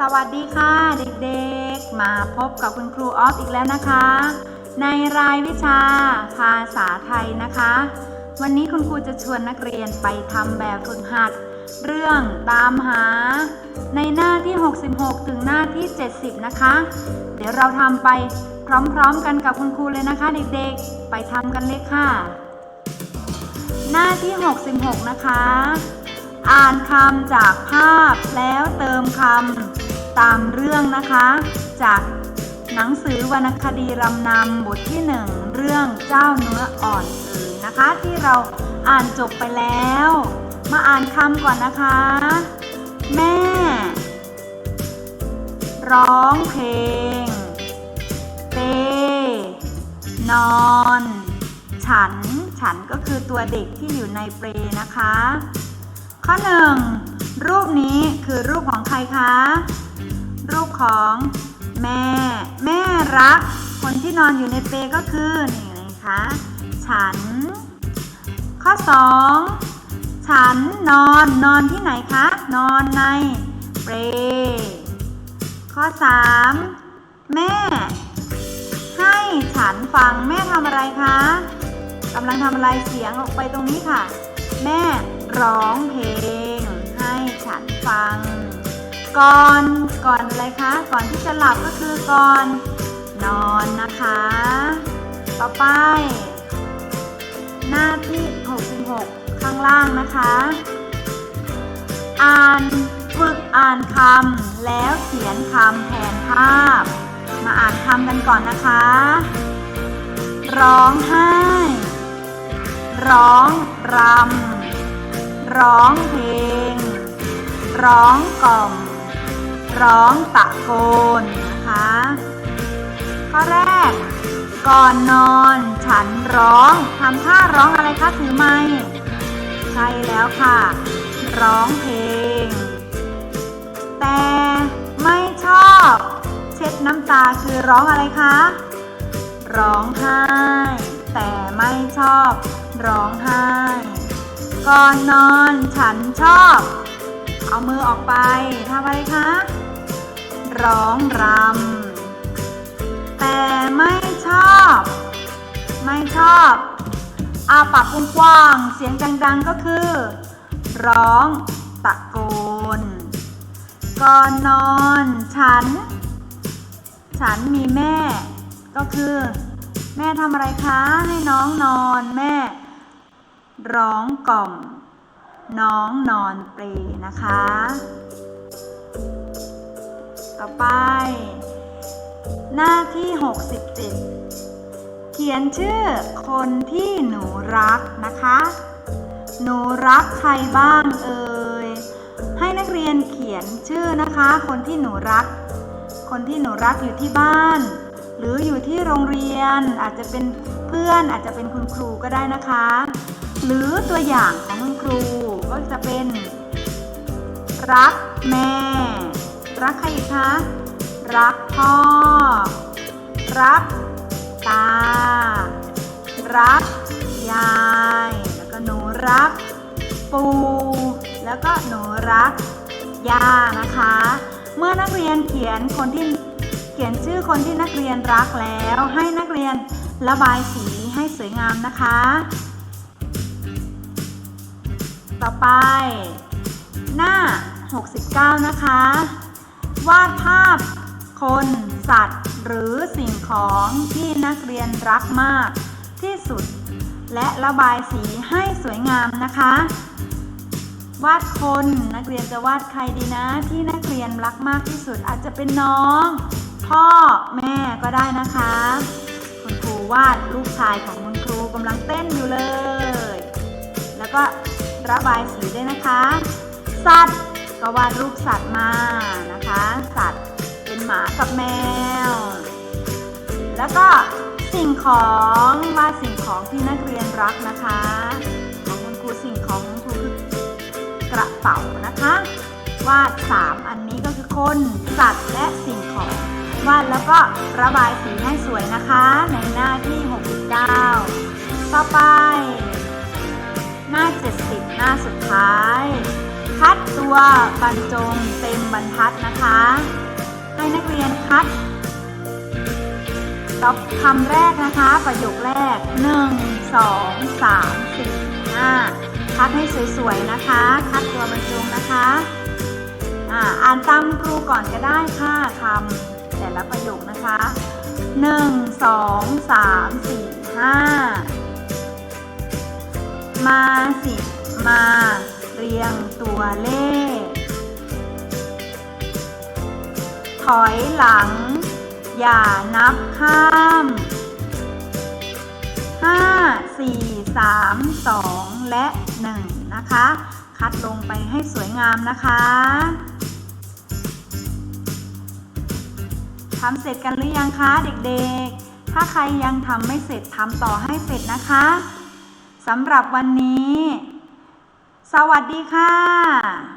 สวัสดีค่ะเด็กๆ มาพบกับคุณครูออฟอีกแล้วนะคะ ในรายวิชาภาษาไทยนะคะ วันนี้คุณครูจะชวนนักเรียนไปทำแบบฝึกหัด เรื่องตามหา ในหน้าที่ 66 ถึงหน้าที่ 70 นะคะ เดี๋ยวเราทำไปพร้อมๆกันกับคุณครูเลยนะคะ เด็กๆ ไปทำกันเลยค่ะ หน้าที่ 66 นะคะ อ่านคำจากภาพแล้วเติมคำ ตามเรื่องนะคะ จากหนังสือวรรณคดีรำนำบทที่ 1 เรื่องเจ้าเนื้ออ่อนเอ๋ยนะคะ ที่เราอ่านจบไปแล้ว มาอ่านคำก่อนนะคะ แม่ ร้องเพลงเปนอน ฉัน ฉันก็คือตัวเด็กที่อยู่ในเปรนะคะ ข้อหนึ่งรูปนี้คือรูปของใครคะ รูปของแม่ แม่รัก คนที่นอนอยู่ในเปก็คือนี่นะคะฉัน ข้อสองฉันนอนนอนที่ไหนคะ นอนในเปรข้อสามแม่ ให้ฉันฟังแม่ทำอะไรคะกำลังทำอะไรเสียงออกไปตรงนี้ค่ะ แม่ร้องเพลง ให้ฉันฟัง ก่อนก่อนอะไรคะ ก่อนที่จะหลับก็คือก่อน นอนนะคะ ต่อไป หน้าที่ 66 ข้างล่างนะคะ อ่านฝึกอ่านคำแล้วเขียนคำแทนภาพ มาอ่านคำกันก่อนนะคะ ร้องไห้ ร้องรำร้องเพลง ร้องกล่อม ร้องตะโกนนะคะ ข้อแรก ก่อนนอนฉันร้องทำท่าร้องอะไรคะถือไม้ใช่แล้วค่ะ ร้องเพลง แต่ไม่ชอบ เช็ดน้ำตาคือร้องอะไรคะ ร้องไห้ แต่ไม่ชอบ ร้องไห้ ก่อนนอนฉันชอบ เอามือออกไปทำอะไรคะ ร้องรำ แต่ไม่ชอบ ไม่ชอบอาปากกว้างๆเสียงดังๆก็คือ ร้องตะโกน ก่อนนอนฉัน ฉันมีแม่ ก็คือ แม่ทำอะไรคะ ให้น้องนอนแม่ ร้องกล่อม น้องนอนเปลนะคะ ต่อไป หน้าที่ 67 เขียนชื่อคนที่หนูรักนะคะ หนูรักใครบ้างเอ่ย ให้นักเรียนเขียนชื่อนะคะ คนที่หนูรัก คนที่หนูรักอยู่ที่บ้าน หรืออยู่ที่โรงเรียนอาจจะเป็นเพื่อนอาจจะเป็นคุณครูก็ได้นะคะ หรือตัวอย่างของคุณครูก็จะเป็นรักแม่ รักใครอีกคะ รักพ่อ รักตา รักยาย แล้วก็หนูรัก ปู แล้วก็หนูรักย่านะคะ เมื่อนักเรียนเขียนคนที่เขียนชื่อคนที่นักเรียนรักแล้ว ให้นักเรียนระบายสีให้สวยงามนะคะ ต่อไปหน้า 69 นะคะ วาดภาพ คน สัตว์ หรือสิ่งของที่นักเรียนรักมากที่สุด และระบายสีให้สวยงามนะคะ วาดคนนักเรียนจะวาดใครดีนะ ที่นักเรียนรักมากที่สุดอาจจะเป็นน้อง พ่อแม่ก็ได้นะคะ คุณครูวาดลูกชายของคุณครูกำลังเต้นอยู่เลย แล้วก็ระบายสีด้วยนะคะ สัตว์ ก็วาดรูปสัตว์มานะคะ สัตว์เป็นหมากับแมว แล้วก็สิ่งของวาดสิ่งของที่นักเรียนรักนะคะ ของคุณครูสิ่งของคุณครูคือกระเป๋านะคะ วาด 3 อันนี้ก็คือคนสัตว์และสิ่งของวาดแล้วก็ระบายสีให้สวยนะคะ ในหน้าที่ 69 ต่อไป หน้า 70 หน้าสุดท้าย คัดตัวบรรจงเต็มบรรทัดนะคะ ให้นักเรียนคัดตอบคำแรกนะคะ ประโยคแรก 1 2 3 4 5 คัดให้สวยๆนะคะ คัดตัวบรรจงนะคะอ่าอ่านตามครูก่อนก็ได้ค่ะคำแต่ละประโยคนะคะ 1 2 3 4 5 มาสิมา เรียงตัวเลข ถอยหลัง อย่านับข้าม5 4 3 2 และ 1 นะคะ คัดลงไปให้สวยงามนะคะทำเสร็จกันหรือยังคะเด็กๆ ถ้าใครยังทำไม่เสร็จทำต่อให้เสร็จนะคะสำหรับวันนี้ สวัสดีค่ะ